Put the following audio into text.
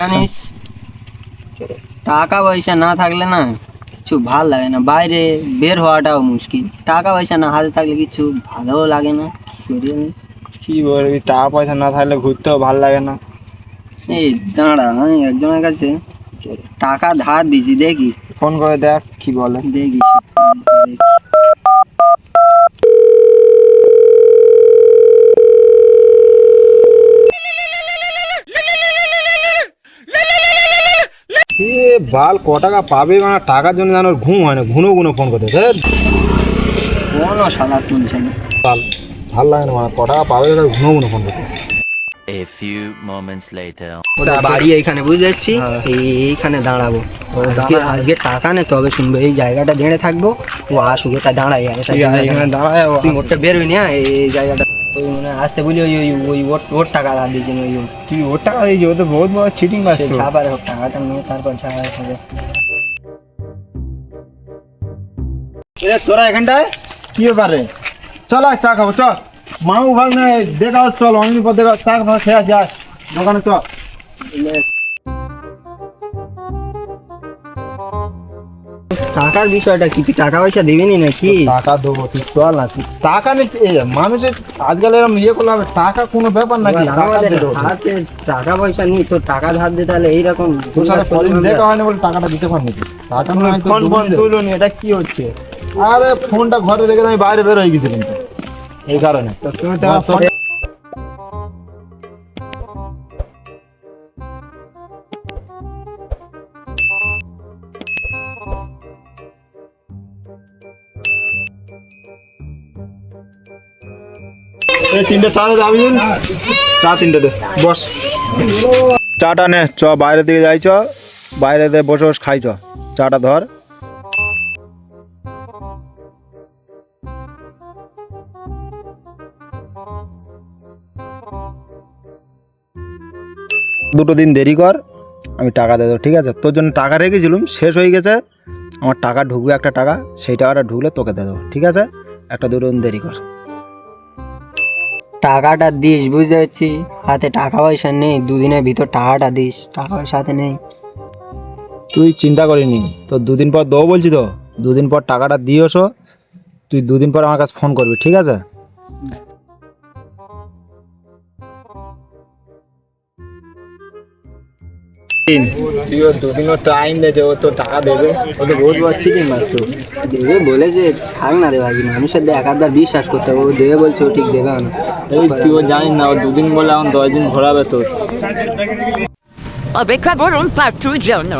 জানিস? টাকা পয়সা না থাকলে না কিছু ভালো লাগে না। বাইরে বের হওয়াটাও মুশকিল। টাকা পয়সা না হাতে থাকলে কিছু ভালোও লাগে না। কি করি আমি? কি বলবি? টাকা পয়সা না থাকলে ঘুরতেও ভালো লাগে না। এই দাঁড়া আমি একজনের কাছে টাকা ধার দিছি দেখি। ফোন করে দেখ কি বলে দেখি। বাল ক টাকা পাবে মানে টাকার জন্য জানো ঘুম হয় না ঘুনো ঘুনো ফোন করতে স্যার কোনো শালা তুলছে না। বাল ভালো লাগে না মানে ক টাকা পাবে ঘুনো ঘুনো ফোন করতে A few moments later. ওটা বাড়ি এইখানে বুঝতে পারছি এইখানে এই- এইখাখানে দাঁড়াবো আজকে আজকে টাকা নে তবে শুনবে এই জায়গাটা দেড়ে থাকব। ও আসুক এটা দাঁড়াই দাঁড়ায় বেরোই না এই জায়গাটা। ওই মানে আসতে বলি ওই ওই ওই ওর ওর টাকা ধার দিয়েছেন ওই তুই ওর টাকা দিয়েছি ও তো বহুত বড় চিটিং মারছে ছাপার টাকাটা নিয়ে তারপর ছাপার হবে তোরা এখানটায়? কি ব্যাপারে? চল আয় চা খাব চল মামু ভাগ না দেখা চল অনেক পর দেখা চা খাওয়া খেয়ে আসি আয়। দোকানে চল টাকার বিষয়টা কি? তুই টাকা পয়সা দিবি নাকি? টাকা দেবো তুই চল না তুই টাকা নেই মানুষের আজকাল এরকম ইয়ে করলে হবে টাকা কোনো ব্যাপার নাকি টাকা আমাদের হাতে টাকা পয়সা নেই তোর টাকা ধার দিতে তাহলে এইরকম দেখা হয়নি বলে টাকাটা দিতে পারিনি টাকা নয় ফোন ফোন তুলো নি এটা কি হচ্ছে? আরে ফোনটা ঘরে রেখে আমি বাইরে বের হয়ে গেছিলাম তো এই কারণে। তিনটে চা চা তিনটে দে, বস। চাটা নে, চ বাইরে দিকে যাই, চ। বাইরে দিয়ে বসে বসে খাই, চ। চাটা ধর। দুটো দিন দেরি কর, আমি টাকা দেবো, ঠিক আছে? তোর জন্য টাকা রেখেছিলাম, শেষ হয়ে গেছে। আমার টাকা ঢুকবে একটা টাকা, সেই টাকাটা ঢুকলে তোকে দেবো, ঠিক আছে? একটা দুটো দিন দেরি কর। টাকাটা দিস, বুঝতে পারছি? হাতে টাকা পয়সা নেই, দুদিনের ভিতর টাকাটা দিস, টাকা পয়সা হাতে নেই। তুই চিন্তা করিনি, তো দুদিন পর দেবো বলছি তো? দুদিন পর টাকাটা দিয়েছ তুই দুদিন পর আমার কাছে ফোন করবি, ঠিক আছে? তুই ও দুদিনও টাইম দেছে ও তো টাকা দেবে। ও তো বহুত বড় চিটিং মাছ তো? দেবে বলেছে থাক না রে ভাই মানুষের দেখ একবার বিশ্বাস করতে হবে। ও দেবে বলছে ও ঠিক দেবে না। এই তুই ও জানিস না ও দুদিন বলে এখন দশ দিন ঘোরাবে তোর। অপেক্ষা করুন পার্ট টু জন্য।